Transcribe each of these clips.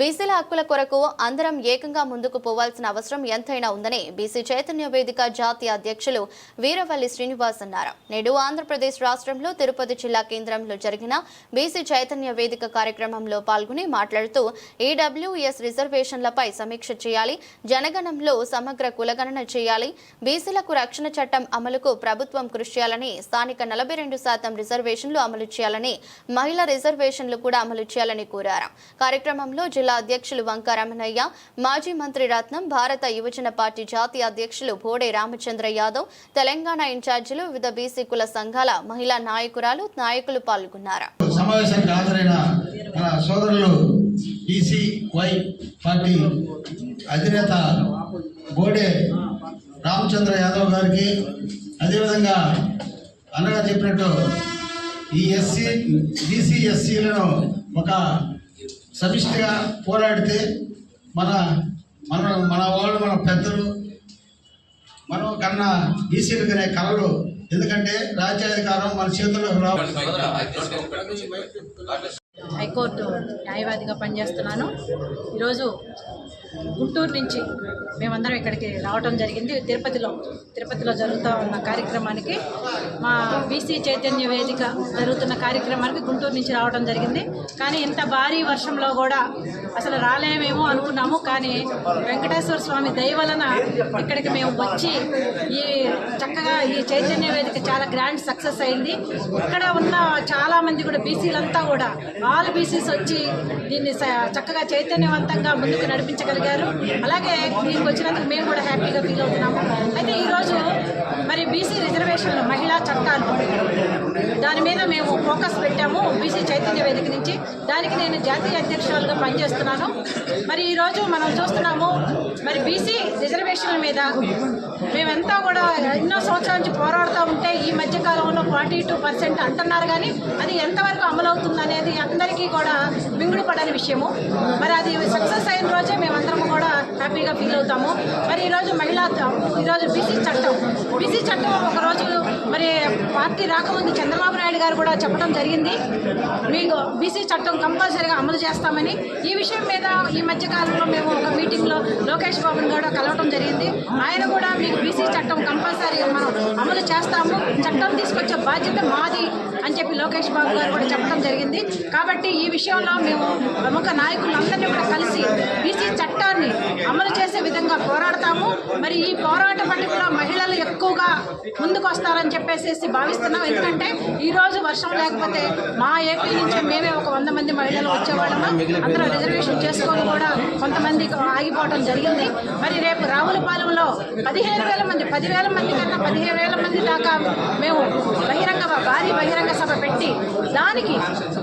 బీసీల హక్కుల కొరకు అందరం ఏకంగా ముందుకు పోవాల్సిన అవసరం ఎంతైనా ఉందని బీసీ చైతన్య వేదిక జాతీయ అధ్యక్షులు వీరవల్లి శ్రీనివాస్ అన్నారు. నేడు ఆంధ్రప్రదేశ్ రాష్ట్రంలో తిరుపతి జిల్లా కేంద్రంలో జరిగిన బీసీ చైతన్య వేదిక కార్యక్రమంలో పాల్గొని మాట్లాడుతూ ఈడబ్ల్యూఎస్ రిజర్వేషన్లపై సమీక్ష చేయాలి జనగణంలో సమగ్ర కులగణన చేయాలి బీసీలకు రక్షణ చట్టం అమలుకు ప్రభుత్వం కృషి చేయాలని స్థానిక నలభై రెండు శాతం రిజర్వేషన్లు అమలు చేయాలని మహిళా రిజర్వేషన్లు కూడా అమలు చేయాలని కోరారు. కార్యక్రమంలో జిల్లా అధ్యక్షులు వంక మాజీ మంత్రి రత్నం భారత యువజన పార్టీ జాతీయ అధ్యక్షులు భోడే రామచంద్ర యాదవ్ తెలంగాణ ఇన్ఛార్జీలు వివిధ బీసీ కుల సంఘాల మహిళా నాయకురాలు నాయకులు పాల్గొన్నారు. సమావేశానికి హాజరైన మన సోదరులు ఈసీ పార్టీ అధినేత బోడే రామచంద్ర యాదవ్ గారికి అదేవిధంగా అనగా చెప్పినట్టు ఈ ఎస్సీ బీసీ ఎస్సీలను ఒక సమిష్టిగా పోరాడితే మన మన మన వాళ్ళు మన పెద్దలు మనం కన్నా బీసీలు కనే కళలు ఎందుకంటే రాజ్యాధికారం మన చేతుల్లో హైకోర్టు న్యాయవాదిగా పనిచేస్తున్నాను. ఈరోజు గుంటూరు నుంచి మేమందరం ఇక్కడికి రావడం జరిగింది. తిరుపతిలో తిరుపతిలో జరుగుతూ ఉన్న కార్యక్రమానికి మా బీసీ చైతన్య వేదిక జరుగుతున్న కార్యక్రమానికి గుంటూరు నుంచి రావడం జరిగింది. కానీ ఇంత భారీ వర్షంలో కూడా అసలు రాలేమేమో అనుకున్నాము. కానీ వెంకటేశ్వర స్వామి దయ వలన ఇక్కడికి మేము వచ్చి ఈ చక్కగా ఈ చైతన్య వేదిక చాలా గ్రాండ్ సక్సెస్ అయింది. ఇక్కడ ఉన్న చాలామంది కూడా బీసీలంతా కూడా ఆల్ బీసీస్ వచ్చి దీన్ని స- చక్కగా చైతన్యవంతంగా ముందుకు నడిపించగలిగారు. అలాగే దీనికి వచ్చినందుకు మేము కూడా హ్యాపీగా ఫీల్ అవుతున్నాము. అయితే ఈరోజు మరి బీసీ రిజర్వేషన్లు మహిళా చట్టాలు దాని మీద మేము ఫోకస్ పెట్టాము బీసీ చైతన్య వేదిక నుంచి. దానికి నేను జాతీయ అధ్యక్షురాలుగా పనిచేస్తున్నాను. మరి ఈరోజు మనం చూస్తున్నాము మరి బీసీ రిజర్వేషన్ల మీద మేమంతా కూడా ఎన్నో సంవత్సరాల నుంచి పోరాడుతూ ఉంటే ఈ మధ్య కాలంలో ఫార్టీ టూ పర్సెంట్ అంటున్నారు కానీ అది ఎంతవరకు అమలు అవుతుంది అనేది అందరికీ కూడా మింగుడు పడని విషయము. మరి అది సక్సెస్ అయిన రోజే మేమందరం కూడా హ్యాపీగా ఫీల్ అవుతాము. మరి ఈరోజు మహిళా ఈరోజు బీసీ చట్టం బీసీ చట్టం ఒక పార్టీ రాకముందు చంద్రబాబు నాయుడు గారు కూడా చెప్పడం జరిగింది. మీకు బీసీ చట్టం కంపల్సరీగా అమలు చేస్తామని. ఈ విషయం మీద ఈ మధ్యకాలంలో మేము ఒక మీటింగ్లో లోకేష్ బాబుని కూడా కలవటం జరిగింది. ఆయన కూడా మీకు బీసీ చట్టం కంపల్సరీగా మనం అమలు చేస్తాము. చట్టం తీసుకొచ్చే బాధ్యత మాది అని చెప్పి లోకేష్ బాబు గారు కూడా చెప్పడం జరిగింది. కాబట్టి ఈ విషయంలో మేము ప్రముఖ నాయకులందరినీ కూడా కలిసి బీసీ చట్టాన్ని అమలు చేసే విధంగా పోరాడతాము. మరి ఈ పోరాట పట్టికలో మహిళ ఎక్కువగా ముందుకు వస్తారని చెప్పేసి భావిస్తున్నాం. ఎందుకంటే ఈరోజు వర్షం లేకపోతే మా ఏపీ నుంచి మేమే ఒక వంద మంది మహిళలు వచ్చేవాళ్ళము? అందరూ రిజర్వేషన్ చేసుకొని కూడా కొంతమంది ఆగిపోవడం జరిగింది. మరి రేపు రావులపాలెంలో పదిహేను వేల మంది పదివేల మంది కన్నా పదిహేను వేల మంది దాకా మేము బహిరంగ భారీ బహిరంగ సభ పెట్టి దానికి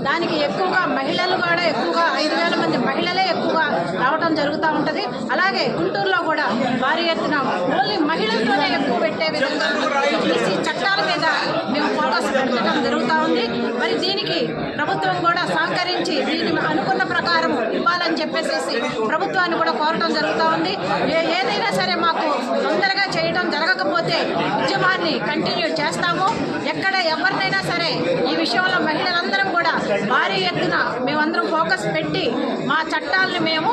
దానికి ఎక్కువగా మహిళలు కూడా ఎక్కువగా ఐదు వేల మంది మహిళలే ఎక్కువగా రావడం జరుగుతూ ఉంటుంది. అలాగే గుంటూరులో కూడా భారీ ఎత్తున ఓన్లీ మహిళలతో ఎక్కువ విధంగా బీసీ చట్టాల మీద మేము ఫోటోస్ పెట్టడం జరుగుతూ ఉంది. మరి దీనికి ప్రభుత్వం కూడా సహకరించి దీన్ని చేయాలని చెప్పేసి ప్రభుత్వాన్ని కూడా కోరటం జరుగుతూ ఉంది. ఏదైనా సరే మాకు తొందరగా చేయడం జరగకపోతే ఉద్యమాన్ని కంటిన్యూ చేస్తాము. ఎక్కడ ఎవరినైనా సరే ఈ విషయంలో మహిళలందరం కూడా భారీ ఎత్తున మేమందరం ఫోకస్ పెట్టి మా చట్టాలను మేము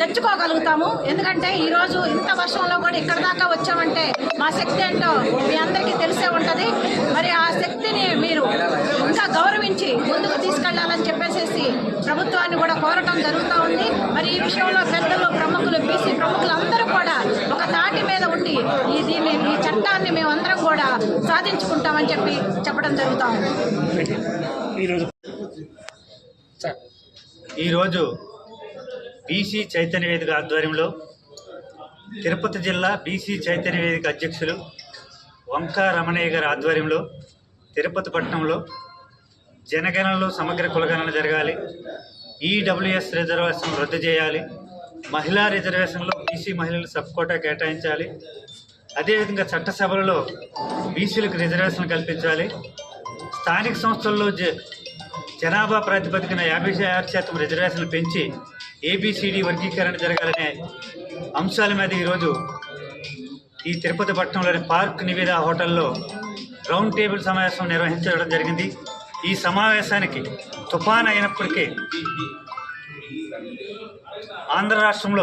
తెచ్చుకోగలుగుతాము. ఎందుకంటే ఈరోజు ఇంత వర్షంలో కూడా ఇక్కడ దాకా వచ్చామంటే మా శక్తి ఏంటో మీ అందరికీ తెలిసే ఉంటుంది. మరి ఆ శక్తిని మీరు ఇంకా గౌరవించి ముందుకు తీసుకెళ్ళాలని చెప్పేసి ప్రభుత్వాన్ని కూడా కోరటం జరుగుతూ ఉంది మరి ఈ విషయంలో పెద్దలు ప్రముఖులు బీసీ ప్రముఖులు అందరూ కూడా ఒక తాటి మీద ఉండి ఈ దీన్ని ఈ చట్టాన్ని మేమందరం కూడా సాధించుకుంటామని చెప్పి చెప్పడం జరుగుతూ ఈరోజు బీసీ చైతన్య వేదిక ఆధ్వర్యంలో తిరుపతి జిల్లా బీసీ చైతన్య వేదిక అధ్యక్షులు వంకా రమణయ్య గారి ఆధ్వర్యంలో తిరుపతి పట్టణంలో జనగణనలో సమగ్ర కులగణన జరగాలి. ఈడబ్ల్యూఎస్ రిజర్వేషన్ రద్దు చేయాలి. మహిళా రిజర్వేషన్లో బీసీ మహిళలు సబ్ కోటా కేటాయించాలి. అదేవిధంగా చట్టసభలలో బీసీలకు రిజర్వేషన్ కల్పించాలి. స్థానిక సంస్థల్లో జ జనాభా ప్రాతిపదికన యాభై ఆరు శాతం రిజర్వేషన్లు పెంచి ఏబిసిడి వర్గీకరణ జరగాలనే అంశాల మీద ఈరోజు ఈ తిరుపతి పట్టణంలోని పార్క్ నివేద హోటల్లో రౌండ్ టేబుల్ సమావేశం నిర్వహించడం జరిగింది. ఈ సమావేశానికి తుఫాన్ అయినప్పటికీ ఆంధ్ర రాష్ట్రంలో